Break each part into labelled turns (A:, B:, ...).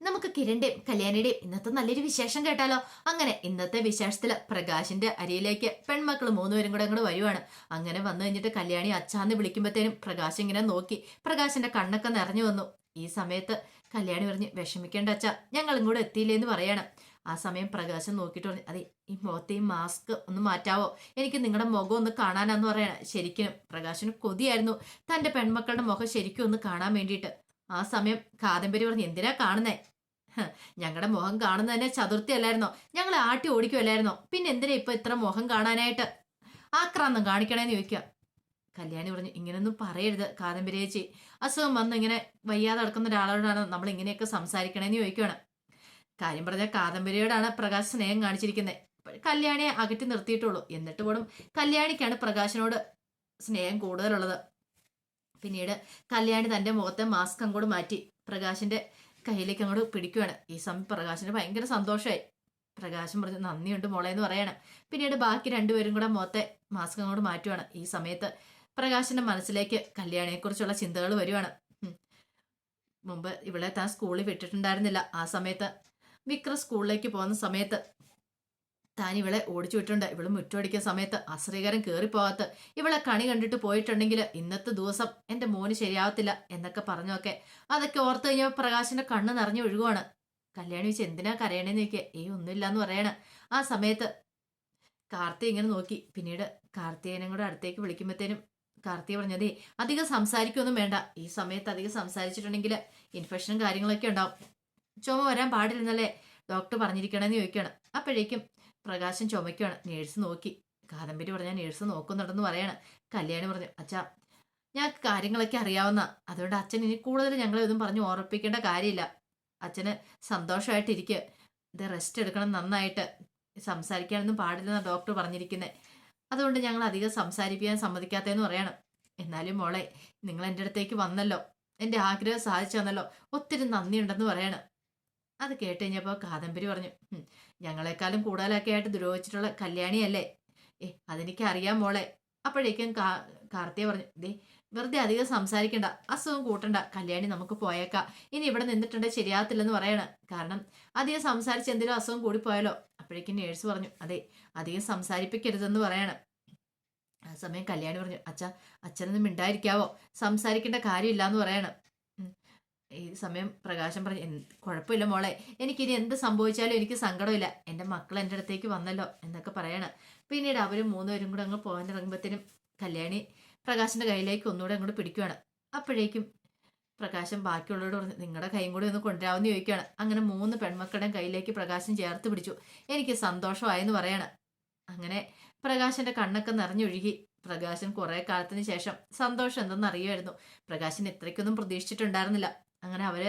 A: നമുക്ക് കിരണിന്റെയും കല്യാണിയുടെയും ഇന്നത്തെ നല്ലൊരു വിശേഷം കേട്ടാലോ? അങ്ങനെ ഇന്നത്തെ വിശേഷത്തിൽ പ്രകാശിന്റെ അരിയിലേക്ക് പെൺമക്കൾ മൂന്നുപേരും കൂടെ അങ്ങോട്ട് വരുവാണ്. അങ്ങനെ വന്നു കഴിഞ്ഞിട്ട് കല്യാണി അച്ഛാന്ന് വിളിക്കുമ്പോഴത്തേനും പ്രകാശ് ഇങ്ങനെ നോക്കി. പ്രകാശിന്റെ കണ്ണൊക്കെ നിറഞ്ഞു വന്നു. ഈ സമയത്ത് കല്യാണി പറഞ്ഞ് വിഷമിക്കേണ്ട അച്ഛ ഞങ്ങളും കൂടെ എത്തിയില്ലേ എന്ന് പറയണം. ആ സമയം പ്രകാശം നോക്കിയിട്ട് പറഞ്ഞു അതെ ഈ മുഖത്തെ ഈ മാസ്ക് ഒന്ന് മാറ്റാവോ? എനിക്ക് നിങ്ങളുടെ മുഖം ഒന്ന് കാണാനാന്ന് പറയണം. ശരിക്കും പ്രകാശിന് കൊതിയായിരുന്നു. തന്റെ പെൺമക്കളുടെ മുഖം ശരിക്കും ഒന്ന് കാണാൻ വേണ്ടിയിട്ട്. ആ സമയം കാദംബരി പറഞ്ഞു എന്തിനാ കാണുന്നേ? ഞങ്ങളുടെ മുഖം കാണുന്നത് തന്നെ ചതുർത്ഥി അല്ലായിരുന്നോ ഞങ്ങൾ ആട്ടി ഓടിക്കുമല്ലായിരുന്നോ പിന്നെ എന്തിനാ ഇപ്പൊ ഇത്ര മുഖം കാണാനായിട്ട്? ആക്രാന്തം കാണിക്കണേന്ന് ചോദിക്കുക കല്യാണി പറഞ്ഞു ഇങ്ങനൊന്നും പറയരുത് കാദംബരി ചേച്ചി. അസുഖം വന്ന് ഇങ്ങനെ വയ്യാതെ നടക്കുന്ന ഒരാളോടാണ് നമ്മൾ ഇങ്ങനെയൊക്കെ സംസാരിക്കണേന്ന് ചോദിക്കുകയാണ് കാര്യം പറഞ്ഞ കാദംബരിയോടാണ് പ്രകാശ് സ്നേഹം കാണിച്ചിരിക്കുന്നത് കല്യാണിയെ അകറ്റി നിർത്തിയിട്ടുള്ളൂ. എന്നിട്ട് പോലും കല്യാണിക്കാണ് പ്രകാശിനോട് സ്നേഹം കൂടുതലുള്ളത്. പിന്നീട് കല്യാണി തന്റെ മുഖത്തെ മാസ്ക് അങ്ങോട്ട് മാറ്റി പ്രകാശിന്റെ കയ്യിലേക്ക് അങ്ങോട്ട് പിടിക്കുകയാണ് ഈ സമയം പ്രകാശിന് ഭയങ്കര സന്തോഷമായി. പ്രകാശം പറഞ്ഞു നന്ദിയുണ്ട് മോളെ എന്ന് പറയാണ്. പിന്നീട് ബാക്കി രണ്ടുപേരും കൂടെ മുഖത്തെ മാസ്ക് അങ്ങോട്ട് മാറ്റുവാണ്. ഈ സമയത്ത് പ്രകാശിന്റെ മനസ്സിലേക്ക് കല്യാണിയെക്കുറിച്ചുള്ള ചിന്തകൾ വരുവാണ്. മുമ്പ് ഇവിടെ താൻ സ്കൂളിൽ വിട്ടിട്ടുണ്ടായിരുന്നില്ല. ആ സമയത്ത് വിക്ര സ്കൂളിലേക്ക് പോകുന്ന സമയത്ത് താൻ ഇവളെ ഓടിച്ചു വിട്ടുണ്ട് ഇവൾ മുറ്റോടിക്കുന്ന സമയത്ത് അശ്രീകരം കയറിപ്പോകാത്ത ഇവളെ കണി കണ്ടിട്ട് പോയിട്ടുണ്ടെങ്കിൽ ഇന്നത്തെ ദിവസം എന്റെ മോന് ശരിയാവത്തില്ല എന്നൊക്കെ പറഞ്ഞൊക്കെ അതൊക്കെ ഓർത്ത് കഴിഞ്ഞാൽ പ്രകാശിന്റെ കണ്ണ് നിറഞ്ഞു ഒഴുകുവാണ്. കല്യാണി വെച്ച് എന്തിനാ കരയണേന്ന് ചോദിക്കുക ഏ ഒന്നുമില്ല എന്ന് പറയണ. ആ സമയത്ത് കാർത്തി ഇങ്ങനെ നോക്കി. പിന്നീട് കാർത്തികനെ കൂടെ അടുത്തേക്ക് വിളിക്കുമ്പോഴത്തേനും കാർത്തിക പറഞ്ഞതേ അധികം സംസാരിക്കൊന്നും വേണ്ട. ഈ സമയത്ത് അധികം സംസാരിച്ചിട്ടുണ്ടെങ്കിൽ ഇൻഫെക്ഷനും കാര്യങ്ങളൊക്കെ ഉണ്ടാവും. ചുമ വരാൻ പാടില്ലെന്നല്ലേ ഡോക്ടർ പറഞ്ഞിരിക്കണമെന്ന് ചോദിക്കുകയാണ് അപ്പോഴേക്കും പ്രകാശം ചുമയ്ക്കുകയാണ് നേഴ്സ് നോക്കി. കാദംബരി പറഞ്ഞാൽ നേഴ്സ് നോക്കുന്നുണ്ടെന്ന് പറയാണ്. കല്യാണി പറഞ്ഞു അച്ഛാ ഞാൻ കാര്യങ്ങളൊക്കെ അറിയാവുന്ന അതുകൊണ്ട് അച്ഛൻ ഇനി കൂടുതൽ ഞങ്ങളെ ഇതും പറഞ്ഞ് ഓർപ്പിക്കേണ്ട കാര്യമില്ല. അച്ഛന് സന്തോഷമായിട്ടിരിക്കുക ഇത് റെസ്റ്റ് എടുക്കണം നന്നായിട്ട്. സംസാരിക്കാനൊന്നും പാടില്ലെന്നാണ് ഡോക്ടർ പറഞ്ഞിരിക്കുന്നത് അതുകൊണ്ട് ഞങ്ങൾ അധികം സംസാരിപ്പിക്കാൻ സമ്മതിക്കാത്തതെന്ന് പറയണം. എന്നാലും മോളെ നിങ്ങൾ എന്റെ അടുത്തേക്ക് വന്നല്ലോ. എന്റെ ആഗ്രഹം സാധിച്ചു തന്നല്ലോ. ഒത്തിരി നന്ദിയുണ്ടെന്ന് പറയണം. അത് കേട്ട് കഴിഞ്ഞപ്പോൾ കാദംബരി പറഞ്ഞു "ഉം, ഞങ്ങളെക്കാളും കൂടുതലൊക്കെ ആയിട്ട് ദ്രോഹിച്ചിട്ടുള്ള കല്യാണിയല്ലേ? ഏ അതെനിക്ക് അറിയാം മോളെ. അപ്പോഴേക്കും കാ കാർത്തിയ പറഞ്ഞു ദേ വെറുതെ അധികം സംസാരിക്കണ്ട അസുഖം കൂട്ടണ്ട കല്യാണി നമുക്ക് പോയേക്കാം. ഇനി ഇവിടെ നിന്നിട്ടുണ്ടെ ശരിയാകത്തില്ലെന്ന് പറയണ. കാരണം അധികം സംസാരിച്ച് എന്തെങ്കിലും അസുഖം കൂടിപ്പോയാലോ അപ്പോഴേക്കും നേഴ്സ് പറഞ്ഞു അതെ അധികം സംസാരിപ്പിക്കരുതെന്ന് പറയണം. ആ സമയം കല്യാണി പറഞ്ഞു അച്ഛ അച്ഛനൊന്നും മിണ്ടായിരിക്കാവോ? സംസാരിക്കേണ്ട കാര്യമില്ല എന്ന് പറയണം. ഈ സമയം പ്രകാശം പറഞ്ഞു "എന്ത് കുഴപ്പമില്ല മോളെ. എനിക്കിനി എന്ത് സംഭവിച്ചാലും എനിക്ക് സങ്കടമില്ല. എന്റെ മക്കൾ എന്റെ അടുത്തേക്ക് വന്നല്ലോ എന്നൊക്കെ പറയണം. പിന്നീട് അവർ മൂന്നുപേരും കൂടെ അങ്ങ് പോകാൻ ഇറങ്ങുമ്പോഴത്തേനും കല്യാണി പ്രകാശിന്റെ കയ്യിലേക്ക് ഒന്നുകൂടെ അങ്ങോട്ട് പിടിക്കുകയാണ് അപ്പോഴേക്കും പ്രകാശം ബാക്കിയുള്ളവരോട് പറഞ്ഞു നിങ്ങളുടെ കൈയും കൂടി ഒന്ന് കൊണ്ടുവരാമെന്ന് ചോദിക്കുകയാണ് അങ്ങനെ മൂന്ന് പെൺമക്കളുടെയും കയ്യിലേക്ക് പ്രകാശം ചേർത്ത് പിടിച്ചു. എനിക്ക് സന്തോഷമായെന്ന് പറയാണ്. അങ്ങനെ പ്രകാശന്റെ കണ്ണൊക്കെ നിറഞ്ഞൊഴുകി. പ്രകാശൻ കുറെ കാലത്തിന് ശേഷം സന്തോഷം എന്തെന്ന് അറിയുമായിരുന്നു. പ്രകാശൻ ഇത്രയ്ക്കൊന്നും പ്രതീക്ഷിച്ചിട്ടുണ്ടായിരുന്നില്ല. അങ്ങനെ അവർ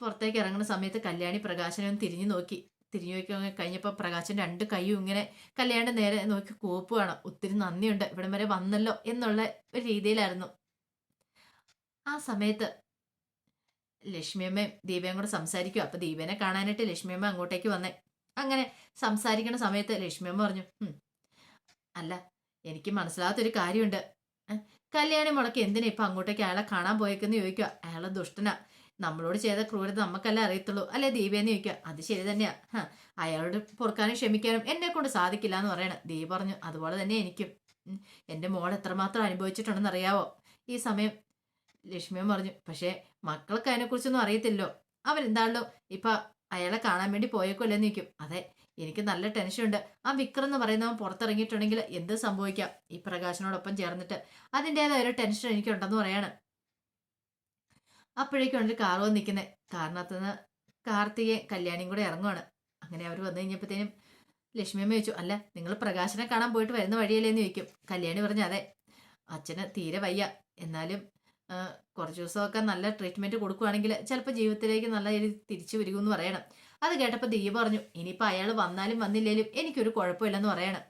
A: പുറത്തേക്ക് ഇറങ്ങുന്ന സമയത്ത് കല്യാണി പ്രകാശനെ ഒന്ന് തിരിഞ്ഞു നോക്കി. തിരിഞ്ഞു നോക്കി കഴിഞ്ഞപ്പോൾ പ്രകാശൻ രണ്ട് കൈയും ഇങ്ങനെ കല്യാണിന്റെ നേരെ നോക്കി കോപ്പുവാണ്. ഒത്തിരി നന്ദിയുണ്ട്. ഇവിടം വരെ വന്നല്ലോ എന്നുള്ള ഒരു രീതിയിലായിരുന്നു. ആ സമയത്ത് ലക്ഷ്മിയമ്മയും ദീപയും കൂടെ സംസാരിക്കും അപ്പൊ ദീപനെ കാണാനായിട്ട് ലക്ഷ്മിയമ്മ അങ്ങോട്ടേക്ക് വന്നേ. അങ്ങനെ സംസാരിക്കുന്ന സമയത്ത് ലക്ഷ്മിയമ്മ പറഞ്ഞു അല്ല എനിക്ക് മനസ്സിലാത്തൊരു കാര്യമുണ്ട്. കല്യാണി മുളക്ക് എന്തിനാ ഇപ്പൊ അങ്ങോട്ടേക്ക് അയാളെ കാണാൻ പോയേക്കെന്ന് ചോദിക്കുക അയാളെ ദുഷ്ടനാ. നമ്മളോട് ചെയ്ത ക്രൂരത നമുക്കല്ലേ അറിയത്തുള്ളൂ. അല്ലെ ദീപയെന്ന് ചോദിക്കുക അത് ശരി തന്നെയാ. അയാളോട് പൊറുക്കാനും ക്ഷമിക്കാനും എന്നെ കൊണ്ട് സാധിക്കില്ല എന്ന് പറയണ. ദീപ പറഞ്ഞു അതുപോലെ തന്നെ എനിക്കും. എന്റെ മോൾ എത്രമാത്രം അനുഭവിച്ചിട്ടുണ്ടെന്ന് അറിയാവോ ഈ സമയം ലക്ഷ്മിയും പറഞ്ഞു പക്ഷേ മക്കൾക്ക് അതിനെക്കുറിച്ചൊന്നും അറിയത്തില്ലോ. അവരെന്താണല്ലോ? ഇപ്പൊ അയാളെ കാണാൻ വേണ്ടി പോയേക്കോല്ലെന്ന് നിൽക്കും അതെ എനിക്ക് നല്ല ടെൻഷൻ ഉണ്ട്. ആ വിക്രം എന്ന് പറയുന്നവൻ പുറത്തിറങ്ങിയിട്ടുണ്ടെങ്കിൽ എന്ത് സംഭവിക്കാം? ഈ പ്രകാശനോടൊപ്പം ചേർന്നിട്ട് അതിന്റെതായ ഒരു ടെൻഷൻ എനിക്കുണ്ടെന്ന് പറയാണ്. അപ്പോഴേക്കും ഒരു കാർ വന്ന് നിൽക്കുന്നത് കാറിനകത്തുനിന്ന് കാർത്തികയും കല്യാണിയും കൂടെ ഇറങ്ങുവാണ്. അങ്ങനെ അവർ വന്നു കഴിഞ്ഞപ്പോഴത്തേനും ലക്ഷ്മിയമ്മ ചോദിച്ചു അല്ല നിങ്ങൾ പ്രകാശനെ കാണാൻ പോയിട്ട് വരുന്ന വഴിയല്ലേ എന്ന് ചോദിക്കും. കല്യാണി പറഞ്ഞു അതെ അച്ഛന് തീരെ വയ്യ. എന്നാലും കുറച്ച് ദിവസമൊക്കെ നല്ല ട്രീറ്റ്മെന്റ് കൊടുക്കുകയാണെങ്കിൽ ചിലപ്പോൾ ജീവിതത്തിലേക്ക് നല്ല രീതിയിൽ തിരിച്ചു വരികയെന്ന് പറയണം. അത് കേട്ടപ്പോൾ ദീപ പറഞ്ഞു ഇനിയിപ്പോൾ അയാൾ വന്നാലും വന്നില്ലേലും എനിക്കൊരു കുഴപ്പമില്ലെന്ന് പറയണം.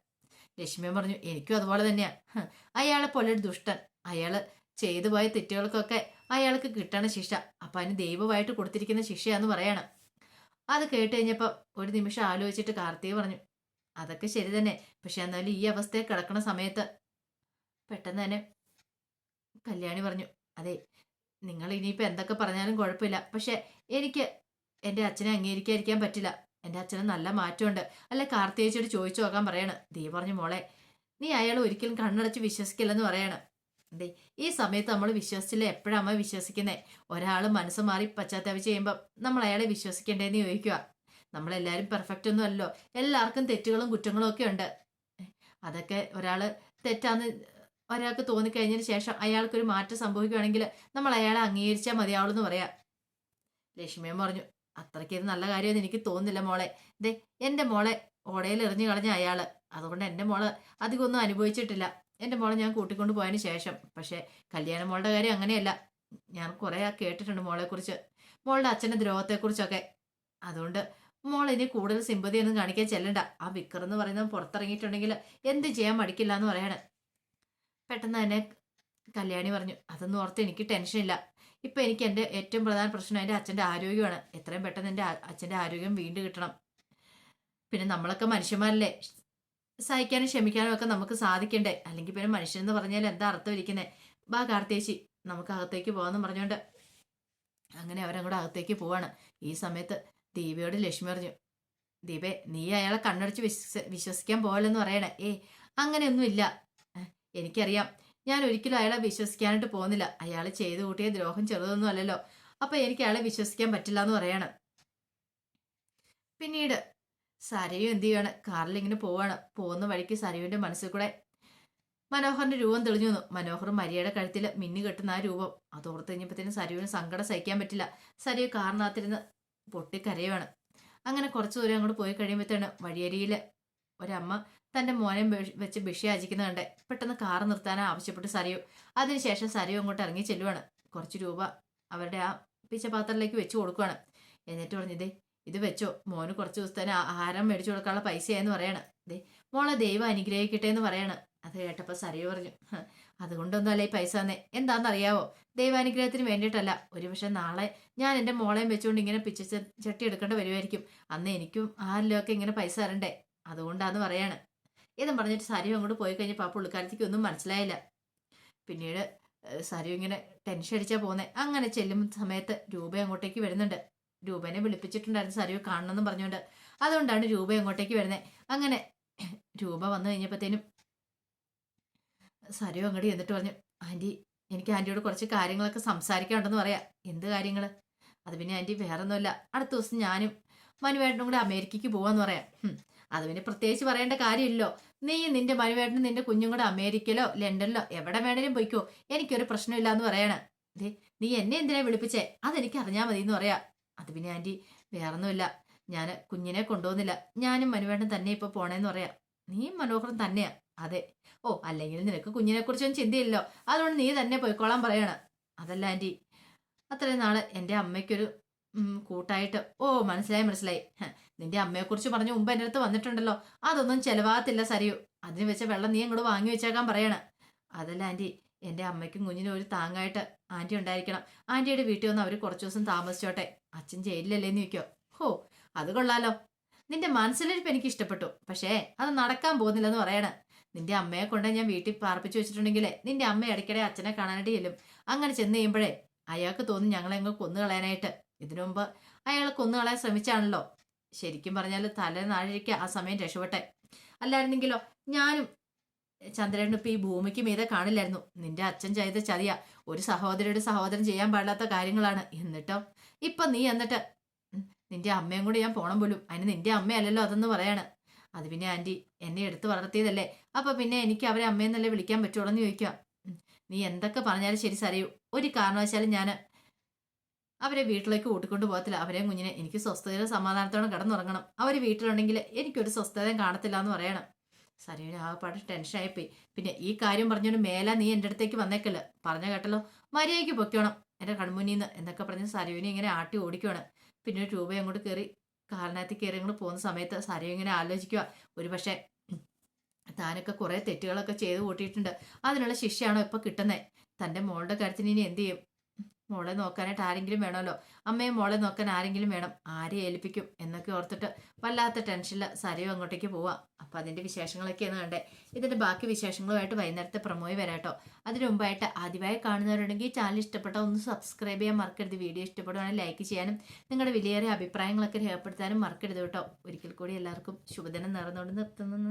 A: ലക്ഷ്മിയും പറഞ്ഞു എനിക്കും അതുപോലെ തന്നെയാണ് അയാളെ പോലെ ഒരു ദുഷ്ടൻ. അയാൾ ചെയ്തു പോയ തെറ്റുകൾക്കൊക്കെ അയാൾക്ക് കിട്ടണ ശിക്ഷ. അപ്പം അതിന് ദൈവമായിട്ട് കൊടുത്തിരിക്കുന്ന ശിക്ഷയാന്ന് പറയണം. അത് കേട്ട് കഴിഞ്ഞപ്പോൾ ഒരു നിമിഷം ആലോചിച്ചിട്ട് കാർത്തിക പറഞ്ഞു അതൊക്കെ ശരി തന്നെ. പക്ഷെ എന്നാലും ഈ അവസ്ഥയിൽ കിടക്കണ സമയത്ത് പെട്ടെന്ന് തന്നെ കല്യാണി പറഞ്ഞു അതെ നിങ്ങൾ ഇനിയിപ്പോൾ എന്തൊക്കെ പറഞ്ഞാലും കുഴപ്പമില്ല. പക്ഷെ എനിക്ക് എന്റെ അച്ഛനെ അംഗീകരിക്കാതിരിക്കാൻ പറ്റില്ല. എന്റെ അച്ഛന് നല്ല മാറ്റമുണ്ട്. അല്ല കാർത്തിയേച്ചിയോട് ചോദിച്ചു നോക്കാൻ പറയണം. ദീ പറഞ്ഞു മോളെ നീ അയാൾ ഒരിക്കലും കണ്ണടച്ച് വിശ്വസിക്കില്ലെന്ന് പറയണം. ദേ ഈ സമയത്ത് നമ്മൾ വിശ്വസിച്ചില്ല? എപ്പോഴാണ് അമ്മ വിശ്വസിക്കുന്നത് ഒരാൾ മനസ്സ് മാറി പശ്ചാത്തലം ചെയ്യുമ്പോൾ നമ്മൾ അയാളെ വിശ്വസിക്കേണ്ടതെന്ന് ചോദിക്കുക നമ്മളെല്ലാവരും പെർഫെക്റ്റ് ഒന്നും അല്ലല്ലോ. എല്ലാവർക്കും തെറ്റുകളും കുറ്റങ്ങളും ഒക്കെ ഉണ്ട്. അതൊക്കെ ഒരാൾ തെറ്റാന്ന് ഒരാൾക്ക് തോന്നിക്കഴിഞ്ഞതിന് ശേഷം അയാൾക്കൊരു മാറ്റം സംഭവിക്കുകയാണെങ്കിൽ നമ്മൾ അയാളെ അംഗീകരിച്ചാൽ മതിയാവുള്ളൂ എന്ന് പറയാം. ലക്ഷ്മിയും പറഞ്ഞു അത്രയ്ക്ക് ഇത് നല്ല കാര്യമെന്ന് എനിക്ക് തോന്നുന്നില്ല മോളെ. ദേ എന്റെ മോളെ ഓടയിൽ എറിഞ്ഞു കളഞ്ഞ അയാൾ. അതുകൊണ്ട് എന്റെ മോൾ അധികമൊന്നും അനുഭവിച്ചിട്ടില്ല. എന്റെ മോളെ ഞാൻ കൂട്ടിക്കൊണ്ട് പോയതിന് ശേഷം. പക്ഷേ കല്യാണ മോളുടെ കാര്യം അങ്ങനെയല്ല. ഞാൻ കുറേ കേട്ടിട്ടുണ്ട് മോളെക്കുറിച്ച്. മോളുടെ അച്ഛന്റെ ദ്രോഹത്തെക്കുറിച്ചൊക്കെ. അതുകൊണ്ട് മോൾ ഇനി കൂടുതൽ സിമ്പതി ഒന്നും കാണിക്കാൻ ചെല്ലണ്ട. ആ വിക്കർ എന്ന് പറയുന്നത് പുറത്തിറങ്ങിയിട്ടുണ്ടെങ്കിൽ എന്ത് ചെയ്യാൻ മടിക്കില്ല എന്ന് പറയാണ്. പെട്ടെന്ന് തന്നെ കല്യാണി പറഞ്ഞു അതൊന്നും ഓർത്ത് എനിക്ക് ടെൻഷനില്ല ഇപ്പൊ എനിക്ക് എന്റെ ഏറ്റവും പ്രധാന പ്രശ്നം എന്റെ അച്ഛന്റെ ആരോഗ്യമാണ്. എത്രയും പെട്ടെന്ന് എന്റെ അച്ഛന്റെ ആരോഗ്യം വീണ്ടും കിട്ടണം. പിന്നെ നമ്മളൊക്കെ മനുഷ്യന്മാരല്ലേ? സഹിക്കാനും ക്ഷമിക്കാനും ഒക്കെ നമുക്ക് സാധിക്കണ്ടേ? അല്ലെങ്കിൽ പിന്നെ മനുഷ്യൻ എന്ന് പറഞ്ഞാൽ എന്താ അർത്ഥം ഇരിക്കുന്നത് ബാ കാർത്തേശി നമുക്ക് അകത്തേക്ക് പോകാമെന്ന് പറഞ്ഞുകൊണ്ട് അങ്ങനെ അവരങ്ങോട്ട് അകത്തേക്ക് പോവാണ്. ഈ സമയത്ത് ദീപയോട് ലക്ഷ്മി പറഞ്ഞു ദീപേ നീ അയാളെ കണ്ണടച്ച് വിശ്വസ വിശ്വസിക്കാൻ പോകലെന്ന് പറയണേ. ഏ അങ്ങനെയൊന്നുമില്ല. എനിക്കറിയാം. ഞാൻ ഒരിക്കലും അയാളെ വിശ്വസിക്കാനായിട്ട് പോകുന്നില്ല. അയാൾ ചെയ്തു കൂട്ടിയ ദ്രോഹം ചെറുതൊന്നും അല്ലല്ലോ. അപ്പൊ എനിക്ക് അയാളെ വിശ്വസിക്കാൻ പറ്റില്ല എന്ന് പറയാണ്. പിന്നീട് സരയു എന്ത് ചെയ്യാണ്? കാറിൽ ഇങ്ങനെ പോവാണ്. പോകുന്ന വഴിക്ക് സരയുവിന്റെ മനസ്സിൽ കൂടെ മനോഹറിന്റെ രൂപം തെളിഞ്ഞു വന്നു. മനോഹർ മരിയയുടെ കഴുത്തിൽ മിന്നു കെട്ടുന്ന ആ രൂപം. അത് ഓർത്ത് കഴിഞ്ഞപ്പോഴത്തേനും സരയുവിന് സങ്കടം സഹിക്കാൻ പറ്റില്ല. സരയു കാറിനകത്തിരുന്ന് പൊട്ടിക്കരയുവാണ് അങ്ങനെ കുറച്ച് ദൂരം അങ്ങോട്ട് പോയി കഴിയുമ്പോഴത്തേണ് വഴിയരിയിൽ ഒരമ്മ തന്റെ മോനെ വെച്ച് ബഷി അജിക്കുന്ന കണ്ടേ പെട്ടെന്ന് കാറ് നിർത്താൻ ആവശ്യപ്പെട്ട് സരയു. അതിനുശേഷം സരയു അങ്ങോട്ട് ഇറങ്ങി ചെല്ലുവാണ്. കുറച്ച് രൂപ അവരുടെ ആ പിച്ചപാത്രത്തിലേക്ക് വെച്ച് കൊടുക്കുവാണ്. എന്നിട്ട് പറഞ്ഞു ഇതേ വെച്ചോ. മോന് കുറച്ച് ദിവസത്തേന് ആഹാരം മേടിച്ചു കൊടുക്കാനുള്ള പൈസയാന്ന് പറയാണ്. ദേ മോളെ ദൈവം അനുഗ്രഹിക്കട്ടെ എന്ന് പറയാണ്. അത് കേട്ടപ്പോൾ സരയു പറഞ്ഞു അതുകൊണ്ടൊന്നും അതുകൊണ്ടൊന്നുമല്ല ഈ പൈസ തന്നെ. എന്താണെന്നറിയാവോ? ദൈവാനുഗ്രഹത്തിന് വേണ്ടിയിട്ടല്ല. ഒരുപക്ഷെ നാളെ ഞാൻ എന്റെ മോളെയും വെച്ചുകൊണ്ട് ഇങ്ങനെ പിച്ച ചട്ടി എടുക്കേണ്ടി വരുമായിരിക്കും അന്ന് എനിക്കും ആരിലൊക്കെ ഇങ്ങനെ പൈസ തരണ്ടേ? അതുകൊണ്ടാന്ന് പറയാണ്. ഇതും പറഞ്ഞിട്ട് സരിയും അങ്ങോട്ട് പോയി കഴിഞ്ഞപ്പോൾ ആ പുള്ളിക്കാരത്തേക്ക് ഒന്നും മനസ്സിലായില്ല. പിന്നീട് സരിയും ഇങ്ങനെ ടെൻഷൻ അടിച്ചാ പോകുന്നത് അങ്ങനെ ചെല്ലും സമയത്ത് രൂപ അങ്ങോട്ടേക്ക് വരുന്നുണ്ട്. രൂപനെ വിളിപ്പിച്ചിട്ടുണ്ടായിരുന്നു സരിയോ കാണണമെന്നും പറഞ്ഞുകൊണ്ട് അതുകൊണ്ടാണ് രൂപ അങ്ങോട്ടേക്ക് വരുന്നത് അങ്ങനെ രൂപ വന്നു കഴിഞ്ഞപ്പോഴത്തേനും സരയു അങ്ങോട്ട് എന്നിട്ട് പറഞ്ഞു ആന്റി എനിക്ക് ആന്റിയോട് കുറച്ച് കാര്യങ്ങളൊക്കെ സംസാരിക്കാനുണ്ടെന്ന് പറയാം. എന്ത് കാര്യങ്ങൾ അത് പിന്നെ ആന്റി വേറൊന്നുമില്ല. അടുത്ത ദിവസം ഞാനും മനുവേട്ടനും കൂടെ അമേരിക്കയ്ക്ക് പോവാന്ന് പറയാം. അത് പിന്നെ പ്രത്യേകിച്ച് പറയേണ്ട കാര്യമില്ലോ നീ നിന്റെ മനുവേട്ടനും നിന്റെ കുഞ്ഞും കൂടെ അമേരിക്കയിലോ ലണ്ടനിലോ എവിടെ വേണേലും പോയിക്കോ. എനിക്കൊരു പ്രശ്നമില്ല എന്ന് പറയണ. ദേ നീ എന്നെ എന്തിനാ വിളിപ്പിച്ചേ? അതെനിക്ക് അറിഞ്ഞാൽ മതി എന്ന് പറയാ. അത് പിന്നെ ആന്റി വേറൊന്നുമില്ല. ഞാൻ കുഞ്ഞിനെ കൊണ്ടുപോകുന്നില്ല. ഞാനും മനുവേട്ടൻ തന്നെ ഇപ്പൊ പോണേന്ന് പറയാം. നീ മനോഹരം തന്നെയാ. അതെ. ഓ അല്ലെങ്കിൽ നിനക്ക് കുഞ്ഞിനെ കുറിച്ചൊന്നും ചിന്തയില്ലല്ലോ. അതുകൊണ്ട് നീ തന്നെ പോയിക്കോളാൻ പറയണം. അതല്ല ആന്റി അത്രയും നാൾ എന്റെ അമ്മയ്ക്കൊരു കൂട്ടായിട്ട്. ഓ മനസ്സിലായി മനസ്സിലായി. നിന്റെ അമ്മയെക്കുറിച്ച് പറഞ്ഞ് മുമ്പ് എന്റെ അടുത്ത് വന്നിട്ടുണ്ടല്ലോ. അതൊന്നും ചെലവാകത്തില്ല സരിയു. അതിന് വെച്ച വെള്ളം നീ ഇങ്ങോട്ട് വാങ്ങി വെച്ചേക്കാൻ പറയണ. അതല്ല ആന്റി. എന്റെ അമ്മയ്ക്കും കുഞ്ഞിനും ഒരു താങ്ങായിട്ട് ആന്റി ഉണ്ടായിരിക്കണം. ആന്റിയുടെ വീട്ടിൽ വന്ന് അവർ കുറച്ച് ദിവസം താമസിച്ചോട്ടെ. അച്ഛൻ ജയിലിലല്ലേന്ന് ചോദിക്കോ. ഹോ അത് കൊള്ളാലോ. നിന്റെ മനസ്സിലിരിപ്പ് എനിക്ക് ഇഷ്ടപ്പെട്ടു. പക്ഷേ അത് നടക്കാൻ പോകുന്നില്ലെന്ന് പറയണ. നിന്റെ അമ്മയെ കൊണ്ട് ഞാൻ വീട്ടിൽ പാർപ്പിച്ചു വെച്ചിട്ടുണ്ടെങ്കിലേ നിന്റെ അമ്മ ഇടയ്ക്കിടെ അച്ഛനെ കാണാനായിട്ട് ചെല്ലും. അങ്ങനെ ചെന്ന് കഴിയുമ്പോഴേ അയാൾക്ക് തോന്നി ഞങ്ങളെ അങ്ങ് കൊന്നു കളയാനായിട്ട്. ഇതിനു മുമ്പ് അയാൾ കൊന്നുകളയാൻ ശ്രമിച്ചാണല്ലോ. ശരിക്കും പറഞ്ഞാൽ തല നാഴിക്ക് ആ സമയം രക്ഷപ്പെട്ടെ. അല്ലായിരുന്നെങ്കിലോ ഞാനും ചന്ദ്രനും ഇപ്പം ഈ ഭൂമിക്ക് മീതെ കാണില്ലായിരുന്നു. നിന്റെ അച്ഛൻ ചെയ്ത ചതിയ ഒരു സഹോദരിയുടെ സഹോദരൻ ചെയ്യാൻ പാടില്ലാത്ത കാര്യങ്ങളാണ്. എന്നിട്ടോ? ഇപ്പം നീ എന്നിട്ട് നിന്റെ അമ്മയും കൂടി ഞാൻ പോണം പോലും. അതിന് നിന്റെ അമ്മയല്ലല്ലോ അതെന്ന് പറയാണ്. അത് പിന്നെ ആന്റി എന്നെ എടുത്ത് വളർത്തിയതല്ലേ. അപ്പം പിന്നെ എനിക്ക് അവരെ അമ്മയെന്നല്ലേ വിളിക്കാൻ പറ്റുള്ളൂ എന്ന് ചോദിക്കുക നീ എന്തൊക്കെ പറഞ്ഞാലും ശരി സറിയൂ ഒരു കാരണവശാലും ഞാൻ അവരെ വീട്ടിലേക്ക് കൂട്ടിക്കൊണ്ട് പോകത്തില്ല. അവരെയും കുഞ്ഞിനെ എനിക്ക് സ്വസ്ഥതയിലും സമാധാനത്തോടെ കിടന്നുറങ്ങണം. അവർ വീട്ടിലുണ്ടെങ്കിൽ എനിക്കൊരു സ്വസ്ഥതയും കാണത്തില്ല എന്ന് പറയണം. സരയുടെ ആകെപ്പാട് ടെൻഷനായിപ്പോയി പിന്നെ ഈ കാര്യം പറഞ്ഞൊരു മേല നീ എന്റെ അടുത്തേക്ക് വന്നേക്കല്ല പറഞ്ഞ കേട്ടല്ലോ? മര്യാദയ്ക്ക് പൊയ്ക്കോണം. എന്റെ കൺമുന്നിന്ന് എന്നൊക്കെ പറഞ്ഞ് സരയുവിനെ ഇങ്ങനെ ആട്ടി ഓടിക്കുവാണ് പിന്നെ ഒരു രൂപ അങ്ങോട്ട് കയറി കാരണത്തിൽ കയറി അങ്ങോട്ട് പോകുന്ന സമയത്ത് സരയു ഇങ്ങനെ ആലോചിക്കുക ഒരു പക്ഷേ താനൊക്കെ കുറേ തെറ്റുകളൊക്കെ ചെയ്ത് കൂട്ടിയിട്ടുണ്ട്. അതിനുള്ള ശിക്ഷയാണോ ഇപ്പം കിട്ടുന്നത് തന്റെ മോളുടെ കാര്യത്തിന് ഇനി എന്ത് ചെയ്യും? മോളെ നോക്കാനായിട്ട് ആരെങ്കിലും വേണമല്ലോ? അമ്മയും മോളെ നോക്കാൻ ആരെങ്കിലും വേണം? ആരെ ഏൽപ്പിക്കും? എന്നൊക്കെ ഓർത്തിട്ട് വല്ലാത്ത ടെൻഷനിൽ സരയും അങ്ങോട്ടേക്ക് പോവാം. അപ്പം അതിന്റെ വിശേഷങ്ങളൊക്കെയാണ് കണ്ടേ. ഇതിന്റെ ബാക്കി വിശേഷങ്ങളുമായിട്ട് വൈകുന്നേരത്തെ പ്രമോയി വരാട്ടോ അതിനു മുമ്പായിട്ട് ആദ്യമായി കാണുന്നവരുണ്ടെങ്കിൽ ചാനൽ ഇഷ്ടപ്പെട്ട ഒന്ന് സബ്സ്ക്രൈബ് ചെയ്യാൻ മറക്കരുത്. വീഡിയോ ഇഷ്ടപ്പെടുവാണെങ്കിൽ ലൈക്ക് ചെയ്യാനും നിങ്ങളുടെ വിലയേറിയ അഭിപ്രായങ്ങളൊക്കെ രേഖപ്പെടുത്താനും മറക്കരുത് കേട്ടോ. ഒരിക്കൽ കൂടി എല്ലാവർക്കും ശുഭദിനം നേർന്നുകൊണ്ട് നിർത്തുന്നു.